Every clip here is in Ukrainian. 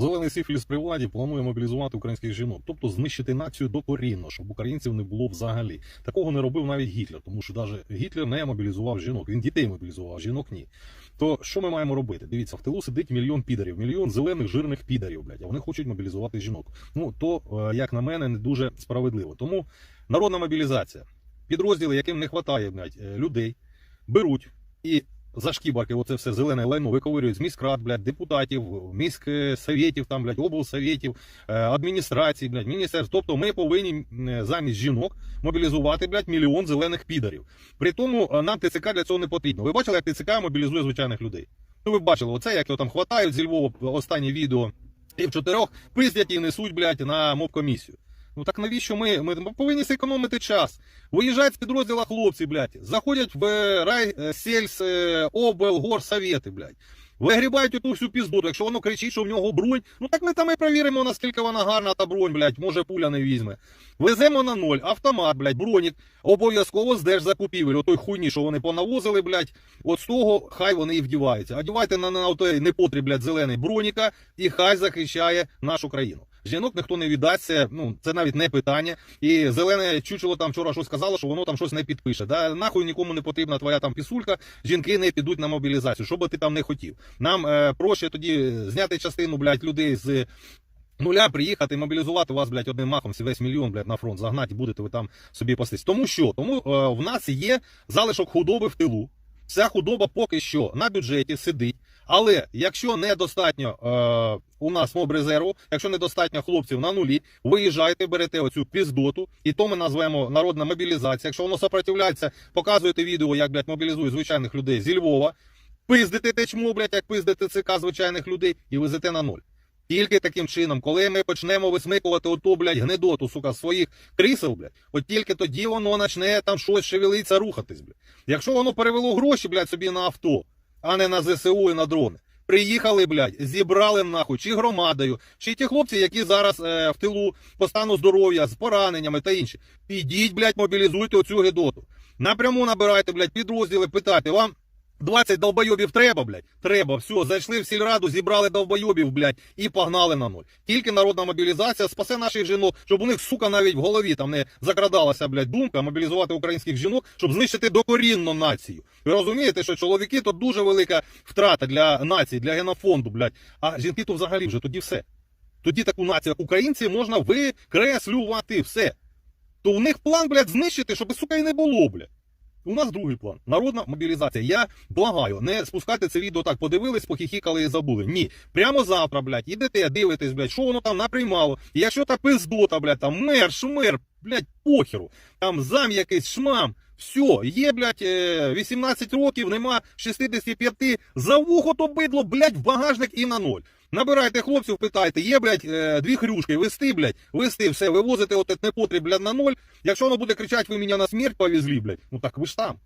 Зелений сифіліс при владі планує мобілізувати українських жінок, тобто знищити націю докорінно, щоб українців не було взагалі. Такого не робив навіть Гітлер, тому що навіть Гітлер не мобілізував жінок. Він дітей мобілізував, жінок ні. То що ми маємо робити? Дивіться, в тилу сидить мільйон підарів, мільйон зелених жирних підарів, блядь, а вони хочуть мобілізувати жінок. Ну то, е, як на мене, не дуже справедливо. Тому народна мобілізація, підрозділи, яким не вистачає е, людей, беруть і за шкібарки оце все зелене лайно виковирюють з міськрад, блядь, депутатів, міськсоветів, там, блядь, облсоветів, е, адміністрацій, блядь, міністерств. Тобто ми повинні е, замість жінок мобілізувати, блядь, мільйон зелених підарів. При тому е, нам ТЦК для цього не потрібно. Ви бачили, як ТЦК мобілізує звичайних людей? Ну, ви бачили, оце, як його там хватають зі Львова останнє відео, і в чотирьох пиздять і несуть, блядь, на мобкомісію. Ну так навіщо ми? Ми повинні зекономити час. Виїжджають з підрозділа хлопці, блядь, заходять в е, рай, е, е, обл, горсовети, блядь. Вигрібають оту всю піздоту. Якщо воно кричить, що в нього бронь, ну так ми там і перевіримо, наскільки вона гарна та бронь, блядь, може пуля не візьме. Веземо на ноль, автомат, блядь, бронік, обов'язково з держзакупівель. Отой хуйні, що вони понавозили, блядь, от з того хай вони і вдіваються. Одівайте на, на отой непотріб, блядь, зелений броніка, і хай захищає нашу країну. Жінок ніхто не віддасться, ну це навіть не питання. І зелене чучело там вчора щось сказало, що воно там щось не підпише. Да нахуй нікому не потрібна твоя там пісулька. Жінки не підуть на мобілізацію, що би ти там не хотів. Нам е, проще тоді зняти частину, блядь, людей з. Нуля приїхати мобілізувати вас, блядь, одним махом, весь мільйон, блядь, на фронт загнати, будете ви там собі пастись. Тому що? Тому е, в нас є залишок худоби в тилу. Ця худоба поки що на бюджеті сидить. Але якщо недостатньо е, у нас мобрезерву, якщо недостатньо хлопців на нулі, виїжджайте, берете оцю піздоту, і то ми назвемо народна мобілізація. Якщо воно сопротивляється, показуєте відео, як блядь, мобілізують звичайних людей зі Львова, пиздите те чмо, блядь, як пиздите ЦК звичайних людей, і везете на ноль. Тільки таким чином, коли ми почнемо висмикувати оту, блядь, гнедоту, сука, своїх крісел, блядь, от тільки тоді воно почне там щось шевелиться, рухатись, блядь. Якщо воно перевело гроші, блядь, собі на авто, а не на ЗСУ і на дрони. Приїхали, блядь, зібрали нахуй, чи громадою, чи ті хлопці, які зараз е, в тилу по стану здоров'я з пораненнями та інші. Підіть, блядь, мобілізуйте оцю гедоту. Напряму набирайте, блядь, підрозділи, питайте, вам 20 долбойобів треба, блядь? Треба, все, зайшли в сільраду, зібрали долбойобів, блядь, і погнали на нуль. Тільки народна мобілізація спасе наших жінок, щоб у них, сука, навіть в голові там не закрадалася, блядь, думка мобілізувати українських жінок, щоб знищити докорінно націю. Ви розумієте, що чоловіки то дуже велика втрата для нації, для генофонду, блядь. А жінки то взагалі вже тоді все. Тоді таку націю, як українці, можна викреслювати все. То у них план, блядь, знищити, щоб, сука, і не було, блядь. У нас другий план. Народна мобілізація. Я благаю, не спускати це відео так, подивились, похихікали і забули. Ні. Прямо завтра, блядь, ідете, дивитесь, блядь, що воно там наприймало. Якщо та пиздота, блядь, там мер, шмер, блядь, похеру, там зам якийсь шмам. Все, є, блядь, е, 18 років, нема 65, за вухо то бидло, блядь, в багажник і на ноль. Набирайте хлопців, питайте, є, блядь, е, дві хрюшки, вести, блядь, вести, все, вивозите от непотріб, блядь, на ноль. Якщо воно буде кричати, ви мене на смерть повезли, блядь, ну так ви ж там.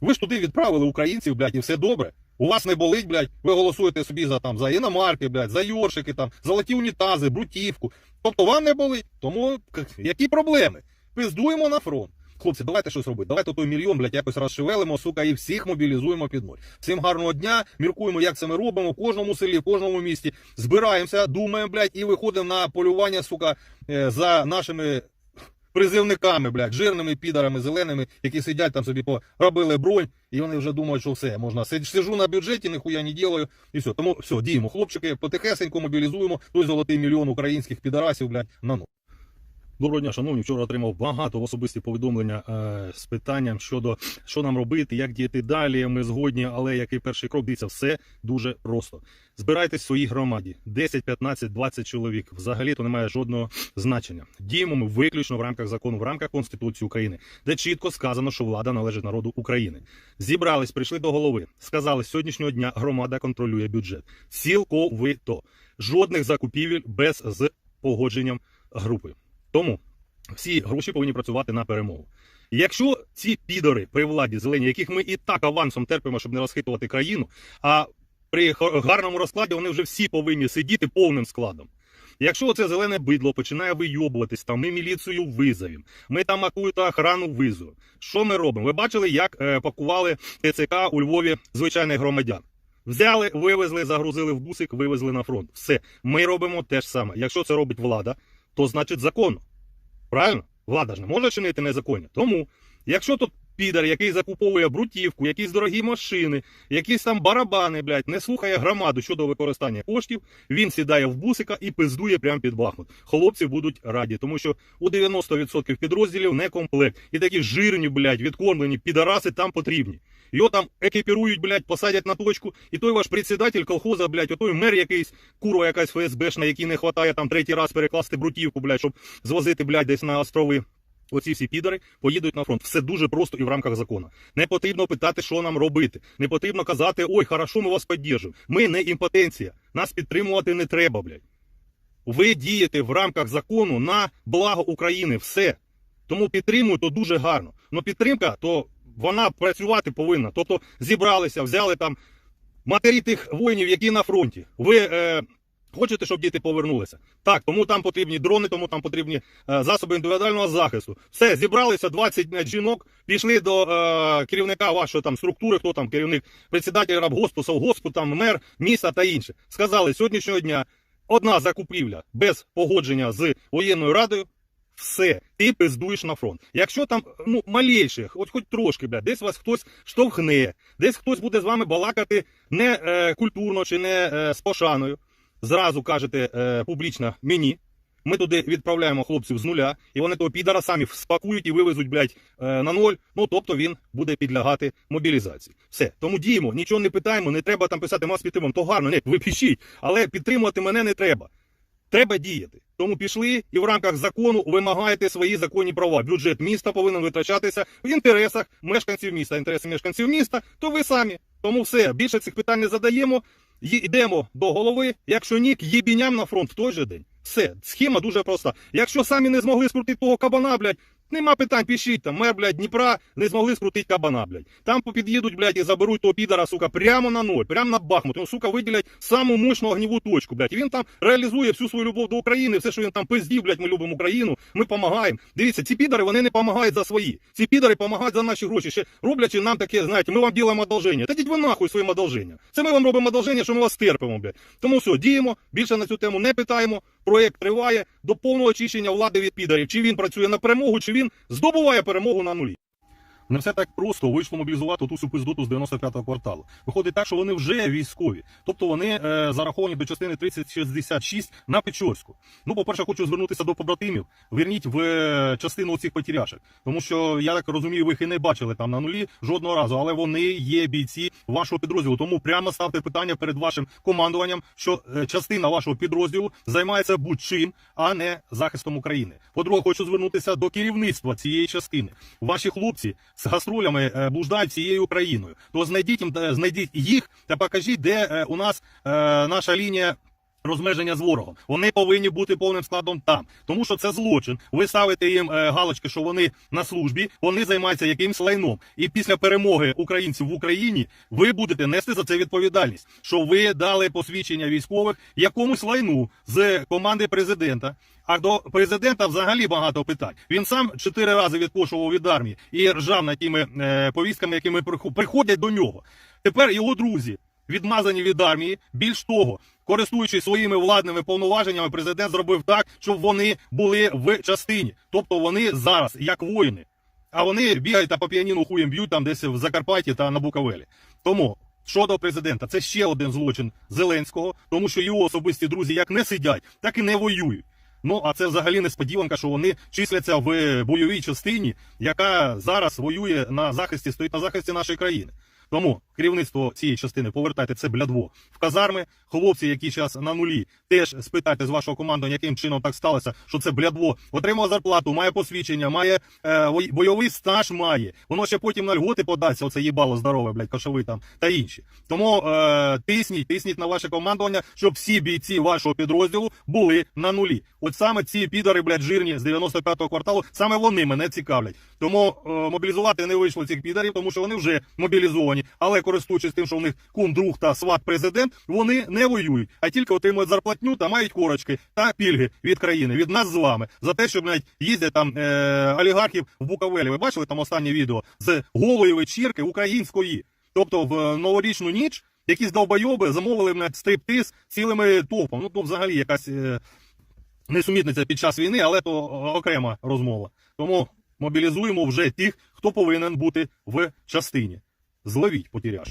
Ви ж туди відправили українців, блядь, і все добре. У вас не болить, блядь, ви голосуєте собі за там за іномарки, блядь, за йоршики, там, золоті унітази, брутівку. Тобто вам не болить. Тому які проблеми? Пиздуємо на фронт. Хлопці, давайте щось робити. Давайте той мільйон, блядь, якось розшевелимо, сука, і всіх мобілізуємо під ноль. Всім гарного дня. Міркуємо, як це ми робимо в кожному селі, в кожному місті. Збираємося, думаємо, блядь, і виходимо на полювання, сука, е, за нашими призивниками, блядь, жирними підарами, зеленими, які сидять там собі поробили бронь, і вони вже думають, що все, можна Сид- сиджу на бюджеті, ніхуя не ділаю, і все. Тому все, діємо, хлопчики, потихесенько мобілізуємо той золотий мільйон українських підарасів, блядь, на ну. Доброго дня, шановні. Вчора отримав багато особисті повідомлення е, з питанням щодо що нам робити, як діяти далі. Ми згодні, але який перший крок дивіться, все дуже просто. Збирайтесь в своїй громаді 10, 15, 20 чоловік. Взагалі то не має жодного значення. Діємо ми виключно в рамках закону, в рамках Конституції України, де чітко сказано, що влада належить народу України. Зібрались, прийшли до голови. Сказали, з сьогоднішнього дня громада контролює бюджет. Цілковито жодних закупівель без з погодженням групи. Тому всі гроші повинні працювати на перемогу. Якщо ці підори при владі зелені, яких ми і так авансом терпимо, щоб не розхитувати країну, а при гарному розкладі вони вже всі повинні сидіти повним складом. Якщо оце зелене бидло починає вийобуватись, там ми міліцію визовемо, ми там акую-то охрану визовемо. Що ми робимо? Ви бачили, як е, пакували ТЦК у Львові звичайних громадян? Взяли, вивезли, загрузили в бусик, вивезли на фронт. Все. Ми робимо те ж саме. Якщо це робить влада, то значить законно. Правильно? Влада ж не може чинити незаконня. Тому, якщо тут підар, який закуповує брутівку, якісь дорогі машини, якісь там барабани, блядь, не слухає громаду щодо використання коштів, він сідає в бусика і пиздує прямо під Бахмут. Хлопці будуть раді, тому що у 90% підрозділів не комплект. І такі жирні, блядь, відкормлені підараси там потрібні. Його там екіпірують, блядь, посадять на точку, і той ваш председатель колхоза, блядь, отой мер якийсь, курва якась ФСБшна, який не хватає там третій раз перекласти брутівку, блядь, щоб звозити, блядь, десь на острови. Оці всі підари поїдуть на фронт. Все дуже просто і в рамках закону. Не потрібно питати, що нам робити. Не потрібно казати, ой, хорошо, ми вас підтримуємо. Ми не імпотенція. Нас підтримувати не треба, блядь. Ви дієте в рамках закону на благо України. Все. Тому підтримую, то дуже гарно. Но підтримка, то вона працювати повинна. Тобто зібралися, взяли там матері тих воїнів, які на фронті. Ви е, хочете, щоб діти повернулися? Так, тому там потрібні дрони, тому там потрібні е, засоби індивідуального захисту. Все, зібралися 20 жінок, пішли до е, керівника вашої там структури, хто там керівник, председатель рабгоспу, совгоспу, там мер міста та інше. Сказали, сьогоднішнього дня одна закупівля без погодження з воєнною радою. Все, ти пиздуєш на фронт. Якщо там ну малейше, хоч хоч трошки, бля, десь вас хтось штовхне, десь хтось буде з вами балакати не е, культурно чи не е, з пошаною, зразу кажете е, публічно мені. Ми туди відправляємо хлопців з нуля, і вони того підара самі спакують і вивезуть, блядь, е, на ноль. Ну тобто він буде підлягати мобілізації. Все, тому діємо, нічого не питаємо, не треба там писати мас підтримуємо. То гарно, ні, ви пишіть, але підтримувати мене не треба. Треба діяти. Тому пішли і в рамках закону вимагаєте свої законні права. Бюджет міста повинен витрачатися в інтересах мешканців міста. Інтереси мешканців міста, то ви самі. Тому все, більше цих питань не задаємо. Йдемо до голови. Якщо ні, їбіням на фронт в той же день. Все, схема дуже проста. Якщо самі не змогли скрутити того кабана, блядь, нема питань, пишіть там. Мер, блядь, Дніпра не змогли скрутити кабана, блядь. Там попід'їдуть, блядь, і заберуть того підара, сука, прямо на ноль, прямо на Бахмут. Йому, сука, виділять саму мощну огніву точку, блядь. І він там реалізує всю свою любов до України, все, що він там пиздів, блядь, ми любимо Україну, ми допомагаємо. Дивіться, ці підари, вони не допомагають за свої. Ці підари допомагають за наші гроші. Ще роблячи нам таке, знаєте, ми вам ділимо одолження. Та йдіть ви нахуй своїм одолженням. Це ми вам робимо одолження, що ми вас терпимо, блядь. Тому все, діємо, більше на цю тему не питаємо. Проєкт триває до повного очищення влади від підарів. Чи він працює на перемогу, чи він здобуває перемогу на нулі. Не все так просто вийшло мобілізувати ту всю пиздоту з 95-го кварталу. Виходить так, що вони вже військові, тобто вони е, зараховані до частини 3066 на Печорську. Ну, по-перше, хочу звернутися до побратимів. Верніть в е, частину цих потеряшек. Тому що я так розумію, ви їх і не бачили там на нулі жодного разу, але вони є бійці вашого підрозділу. Тому прямо ставте питання перед вашим командуванням, що е, частина вашого підрозділу займається будь-чим, а не захистом України. По-друге, хочу звернутися до керівництва цієї частини. Ваші хлопці з гастролями е, блуждають цією Україною. То знайдіть їм, е, знайдіть їх та покажіть, де е, у нас наша лінія. Розмеження з ворогом. Вони повинні бути повним складом там, тому що це злочин. Ви ставите їм е, галочки, що вони на службі, вони займаються якимсь лайном. І після перемоги українців в Україні ви будете нести за це відповідальність, що ви дали посвідчення військових якомусь лайну з команди президента. А до президента взагалі багато питань. Він сам чотири рази відкошував від армії і ржав над тими е, повістками, якими приходять до нього. Тепер його друзі відмазані від армії. Більш того, користуючись своїми владними повноваженнями, президент зробив так, щоб вони були в частині. Тобто вони зараз як воїни. А вони бігають та по піаніну хуєм б'ють там десь в Закарпатті та на Буковелі. Тому щодо президента, це ще один злочин Зеленського, тому що його особисті друзі як не сидять, так і не воюють. Ну а це взагалі несподіванка, що вони числяться в бойовій частині, яка зараз воює на захисті, стоїть на захисті нашої країни. Тому керівництво цієї частини повертайте це блядво в казарми. Хлопці, які зараз на нулі, теж спитайте з вашого командування, яким чином так сталося, що це блядво. Отримав зарплату, має посвідчення, має е, бойовий стаж має. Воно ще потім на льготи подасться. Оце їбало здорове, блядь, кошовий там та інші. Тому е, тисніть, тисніть на ваше командування, щоб всі бійці вашого підрозділу були на нулі. От саме ці підари, блядь, жирні з 95-го кварталу, саме вони мене цікавлять. Тому е, мобілізувати не вийшло цих підарів, тому що вони вже мобілізовані. Але користуючись тим, що в них кум, друг та сват президент, вони не воюють, а тільки отримують зарплатню та мають корочки та пільги від країни, від нас з вами за те, що навіть їздять там е, олігархів в Буковелі. Ви бачили там останнє відео з голої вечірки української, тобто в е, новорічну ніч. якісь довбойоби замовили мене стриптиз цілими топом. Ну, то взагалі якась е, несумітниця під час війни, але то окрема розмова. Тому мобілізуємо вже тих, хто повинен бути в частині. Зловіть потеряша.